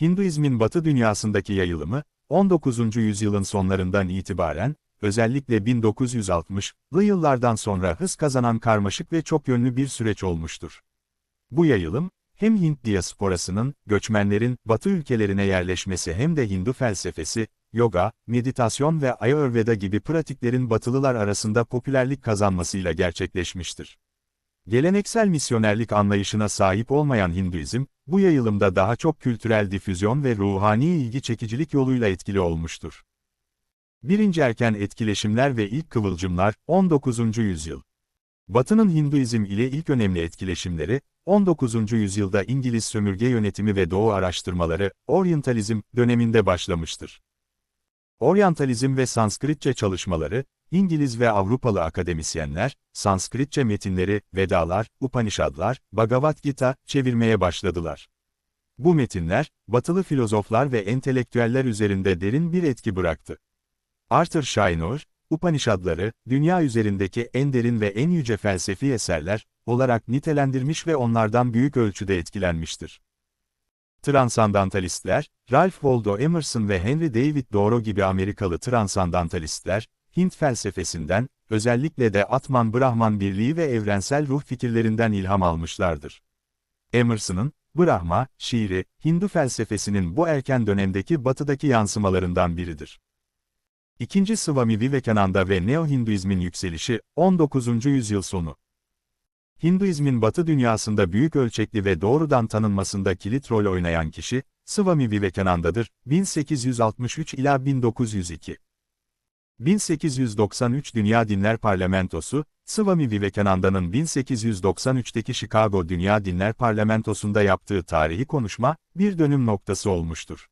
Hinduizmin Batı dünyasındaki yayılımı, 19. yüzyılın sonlarından itibaren, özellikle 1960'lı yıllardan sonra hız kazanan karmaşık ve çok yönlü bir süreç olmuştur. Bu yayılım, hem Hint diasporasının, göçmenlerin, Batı ülkelerine yerleşmesi hem de Hindu felsefesi, yoga, meditasyon ve Ayurveda gibi pratiklerin Batılılar arasında popülerlik kazanmasıyla gerçekleşmiştir. Geleneksel misyonerlik anlayışına sahip olmayan Hinduizm, bu yayılımda daha çok kültürel difüzyon ve ruhani ilgi çekicilik yoluyla etkili olmuştur. Birinci erken etkileşimler ve ilk kıvılcımlar, 19. yüzyıl. Batı'nın Hinduizm ile ilk önemli etkileşimleri, 19. yüzyılda İngiliz sömürge yönetimi ve Doğu araştırmaları, Orientalizm döneminde başlamıştır. Oryantalizm ve Sanskritçe çalışmaları, İngiliz ve Avrupalı akademisyenler, Sanskritçe metinleri, Vedalar, Upanishadlar, Bhagavad Gita çevirmeye başladılar. Bu metinler, batılı filozoflar ve entelektüeller üzerinde derin bir etki bıraktı. Arthur Scheinor, Upanishadları, dünya üzerindeki en derin ve en yüce felsefi eserler, olarak nitelendirmiş ve onlardan büyük ölçüde etkilenmiştir. Transandantalistler, Ralph Waldo Emerson ve Henry David Thoreau gibi Amerikalı transandantalistler, Hint felsefesinden, özellikle de Atman-Brahman birliği ve evrensel ruh fikirlerinden ilham almışlardır. Emerson'ın, Brahma, şiiri, Hindu felsefesinin bu erken dönemdeki batıdaki yansımalarından biridir. İkinci Swami Vivekananda ve Neo-Hinduizmin yükselişi, 19. yüzyıl sonu. Hinduizmin Batı dünyasında büyük ölçekli ve doğrudan tanınmasında kilit rol oynayan kişi, Swami Vivekananda'dır, 1863 ila 1902. 1893 Dünya Dinler Parlamentosu, Swami Vivekananda'nın 1893'teki Chicago Dünya Dinler Parlamentosu'nda yaptığı tarihi konuşma, bir dönüm noktası olmuştur.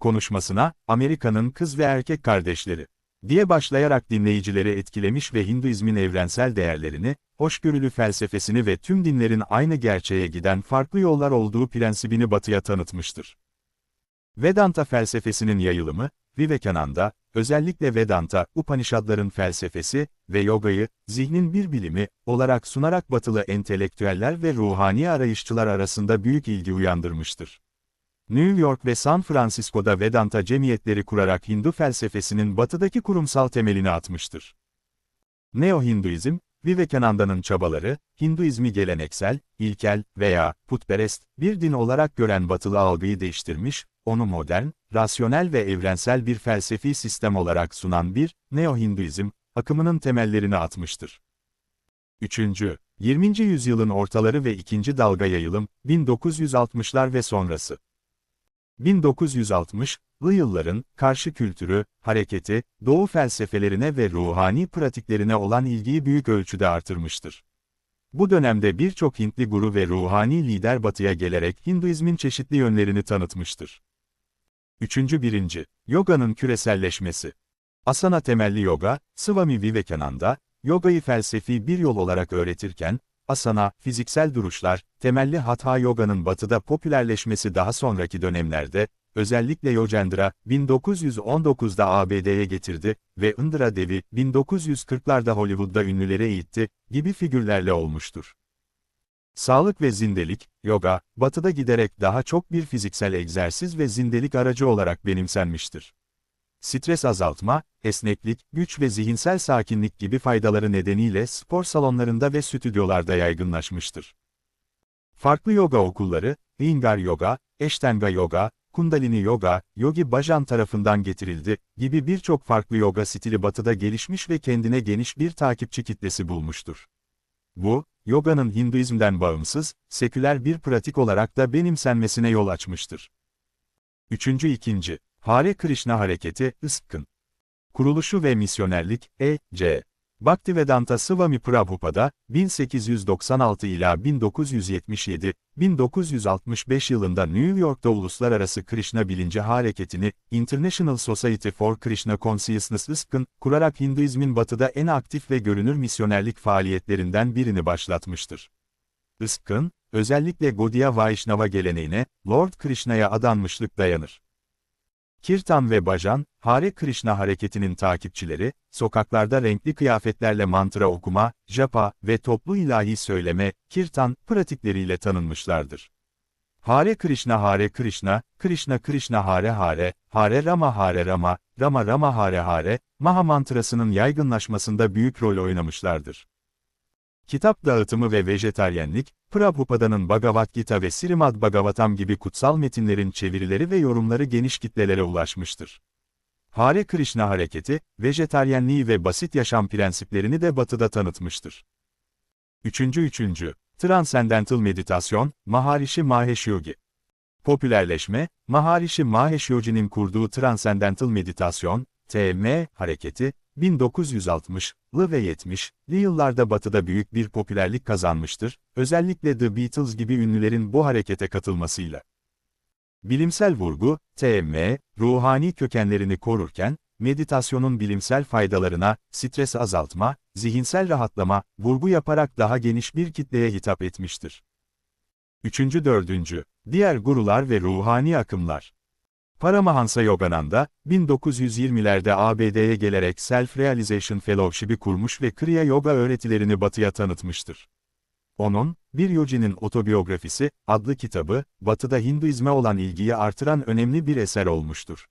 Konuşmasına, Amerika'nın kız ve erkek kardeşleri diye başlayarak dinleyicileri etkilemiş ve Hinduizmin evrensel değerlerini, hoşgörülü felsefesini ve tüm dinlerin aynı gerçeğe giden farklı yollar olduğu prensibini batıya tanıtmıştır. Vedanta felsefesinin yayılımı, Vivekananda, özellikle Vedanta, Upanishadların felsefesi ve yogayı, zihnin bir bilimi olarak sunarak batılı entelektüeller ve ruhani arayışçılar arasında büyük ilgi uyandırmıştır. New York ve San Francisco'da Vedanta cemiyetleri kurarak Hindu felsefesinin batıdaki kurumsal temelini atmıştır. Neo-Hinduizm, Vivekananda'nın çabaları, Hinduizmi geleneksel, ilkel veya putperest bir din olarak gören batılı algıyı değiştirmiş, onu modern, rasyonel ve evrensel bir felsefi sistem olarak sunan bir, Neo-Hinduizm, akımının temellerini atmıştır. 3. 20. yüzyılın ortaları ve ikinci dalga yayılım, 1960'lar ve sonrası. 1960'lı yılların, karşı kültürü, hareketi, doğu felsefelerine ve ruhani pratiklerine olan ilgiyi büyük ölçüde artırmıştır. Bu dönemde birçok Hintli guru ve ruhani lider batıya gelerek Hinduizmin çeşitli yönlerini tanıtmıştır. 3. 1. Yoga'nın küreselleşmesi. Asana temelli yoga, Swami Vivekananda, yogayı felsefi bir yol olarak öğretirken, asana, fiziksel duruşlar, temelli hatha yoga'nın batıda popülerleşmesi daha sonraki dönemlerde, özellikle Yojendra, 1919'da ABD'ye getirdi ve Indra Devi, 1940'larda Hollywood'da ünlülere eğitti, gibi figürlerle olmuştur. Sağlık ve zindelik, yoga, batıda giderek daha çok bir fiziksel egzersiz ve zindelik aracı olarak benimsenmiştir. Stres azaltma, esneklik, güç ve zihinsel sakinlik gibi faydaları nedeniyle spor salonlarında ve stüdyolarda yaygınlaşmıştır. Farklı yoga okulları, Iyengar Yoga, Eştenga Yoga, Kundalini Yoga, Yogi Bhajan tarafından getirildi, gibi birçok farklı yoga stili batıda gelişmiş ve kendine geniş bir takipçi kitlesi bulmuştur. Bu, yoganın Hinduizm'den bağımsız, seküler bir pratik olarak da benimsenmesine yol açmıştır. 3. 2. Hare Krishna Hareketi, ISK'ın kuruluşu ve misyonerlik, E.C. Bhaktivedanta Swami Prabhupada, 1896 ila 1977, 1965 yılında New York'ta Uluslararası Krishna Bilinci Hareketi'ni, International Society for Krishna Consciousness ISK'ın, kurarak Hinduizmin batıda en aktif ve görünür misyonerlik faaliyetlerinden birini başlatmıştır. ISK'ın, özellikle Gaudiya Vaishnava geleneğine, Lord Krishna'ya adanmışlık dayanır. Kirtan ve Bajan, Hare Krishna hareketinin takipçileri, sokaklarda renkli kıyafetlerle mantra okuma, japa ve toplu ilahi söyleme, kirtan, pratikleriyle tanınmışlardır. Hare Krishna Hare Krishna, Krishna Krishna Hare Hare, Hare Rama Hare Rama, Rama Rama Hare Hare, Maha mantrasının yaygınlaşmasında büyük rol oynamışlardır. Kitap dağıtımı ve vejetaryenlik, Prabhupa'nın Bhagavad Gita ve Srimad Bhagavatam gibi kutsal metinlerin çevirileri ve yorumları geniş kitlelere ulaşmıştır. Hare Krishna hareketi, vejetaryenliği ve basit yaşam prensiplerini de batıda tanıtmıştır. Üçüncü üçüncü, Transcendental Meditasyon, Maharishi Mahesh Yogi. Popülerleşme, Maharishi Mahesh Yogi'nin kurduğu Transcendental Meditasyon, TM, hareketi, 1960'lı ve 70'li yıllarda batıda büyük bir popülerlik kazanmıştır, özellikle The Beatles gibi ünlülerin bu harekete katılmasıyla. Bilimsel vurgu, TM, ruhani kökenlerini korurken, meditasyonun bilimsel faydalarına, stres azaltma, zihinsel rahatlama, vurgu yaparak daha geniş bir kitleye hitap etmiştir. Üçüncü dördüncü, diğer gurular ve ruhani akımlar. Paramahansa Yogananda, 1920'lerde ABD'ye gelerek Self-Realization Fellowship'i kurmuş ve Kriya Yoga öğretilerini batıya tanıtmıştır. Onun, Bir Yogi'nin Otobiyografisi, adlı kitabı, batıda Hinduizme olan ilgiyi artıran önemli bir eser olmuştur.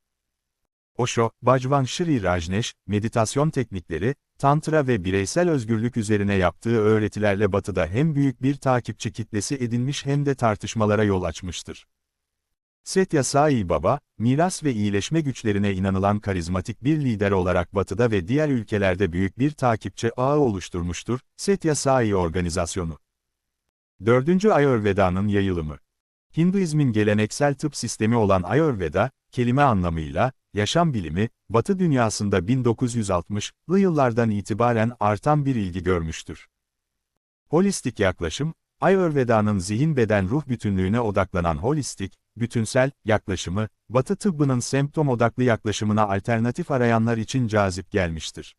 Osho, Bhagwan Shri Rajneesh, meditasyon teknikleri, tantra ve bireysel özgürlük üzerine yaptığı öğretilerle batıda hem büyük bir takipçi kitlesi edinmiş hem de tartışmalara yol açmıştır. Setya Sai Baba, miras ve iyileşme güçlerine inanılan karizmatik bir lider olarak batıda ve diğer ülkelerde büyük bir takipçi ağı oluşturmuştur, Setya Sai Organizasyonu. 4. Ayurveda'nın yayılımı Hinduizmin geleneksel tıp sistemi olan Ayurveda, kelime anlamıyla, yaşam bilimi, Batı dünyasında 1960'lı yıllardan itibaren artan bir ilgi görmüştür. Holistik yaklaşım, Ayurveda'nın zihin-beden-ruh bütünlüğüne odaklanan holistik, bütünsel yaklaşımı, Batı tıbbının semptom odaklı yaklaşımına alternatif arayanlar için cazip gelmiştir.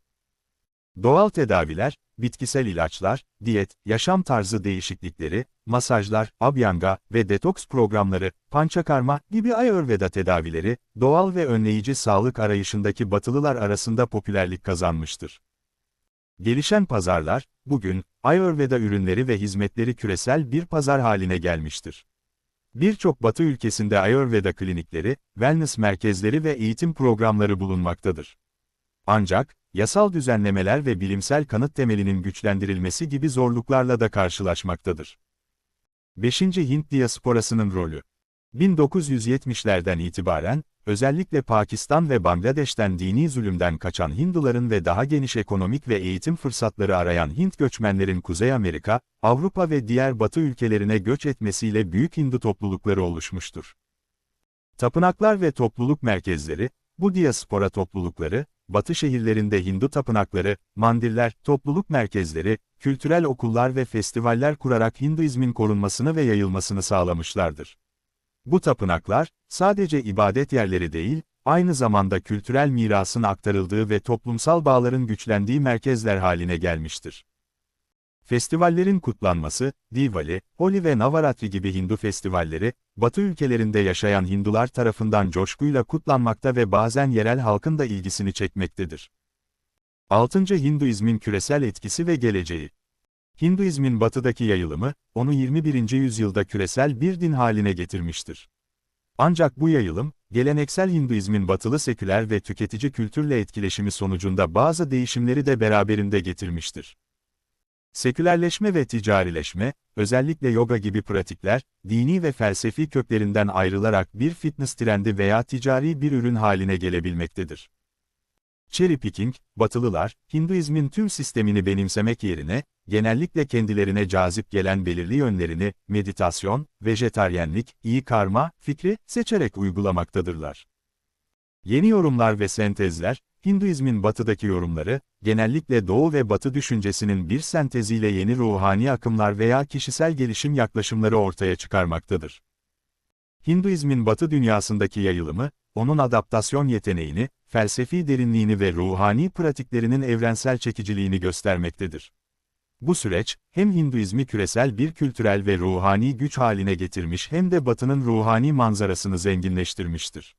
Doğal tedaviler, bitkisel ilaçlar, diyet, yaşam tarzı değişiklikleri, masajlar, abhyanga ve detoks programları, pançakarma gibi Ayurveda tedavileri, doğal ve önleyici sağlık arayışındaki batılılar arasında popülerlik kazanmıştır. Gelişen pazarlar, bugün, Ayurveda ürünleri ve hizmetleri küresel bir pazar haline gelmiştir. Birçok Batı ülkesinde Ayurveda klinikleri, wellness merkezleri ve eğitim programları bulunmaktadır. Ancak, yasal düzenlemeler ve bilimsel kanıt temelinin güçlendirilmesi gibi zorluklarla da karşılaşmaktadır. 5. Hint diasporasının rolü 1970'lerden itibaren, özellikle Pakistan ve Bangladeş'ten dini zulümden kaçan Hinduların ve daha geniş ekonomik ve eğitim fırsatları arayan Hint göçmenlerin Kuzey Amerika, Avrupa ve diğer Batı ülkelerine göç etmesiyle büyük Hindu toplulukları oluşmuştur. Tapınaklar ve topluluk merkezleri, bu diaspora toplulukları, Batı şehirlerinde Hindu tapınakları, mandiller, topluluk merkezleri, kültürel okullar ve festivaller kurarak Hinduizmin korunmasını ve yayılmasını sağlamışlardır. Bu tapınaklar, sadece ibadet yerleri değil, aynı zamanda kültürel mirasın aktarıldığı ve toplumsal bağların güçlendiği merkezler haline gelmiştir. Festivallerin kutlanması, Diwali, Holi ve Navaratri gibi Hindu festivalleri, Batı ülkelerinde yaşayan Hindular tarafından coşkuyla kutlanmakta ve bazen yerel halkın da ilgisini çekmektedir. 6. Hinduizmin küresel etkisi ve geleceği Hinduizmin batıdaki yayılımı, onu 21. yüzyılda küresel bir din haline getirmiştir. Ancak bu yayılım, geleneksel Hinduizmin batılı seküler ve tüketici kültürle etkileşimi sonucunda bazı değişimleri de beraberinde getirmiştir. Sekülerleşme ve ticarileşme, özellikle yoga gibi pratikler, dini ve felsefi köklerinden ayrılarak bir fitness trendi veya ticari bir ürün haline gelebilmektedir. Cherry picking, Batılılar, Hinduizmin tüm sistemini benimsemek yerine, genellikle kendilerine cazip gelen belirli yönlerini, meditasyon, vejetaryenlik, iyi karma, fikri, seçerek uygulamaktadırlar. Yeni yorumlar ve sentezler, Hinduizmin batıdaki yorumları, genellikle doğu ve batı düşüncesinin bir senteziyle yeni ruhani akımlar veya kişisel gelişim yaklaşımları ortaya çıkarmaktadır. Hinduizmin batı dünyasındaki yayılımı, onun adaptasyon yeteneğini, felsefi derinliğini ve ruhani pratiklerinin evrensel çekiciliğini göstermektedir. Bu süreç, hem Hinduizmi küresel bir kültürel ve ruhani güç haline getirmiş hem de Batı'nın ruhani manzarasını zenginleştirmiştir.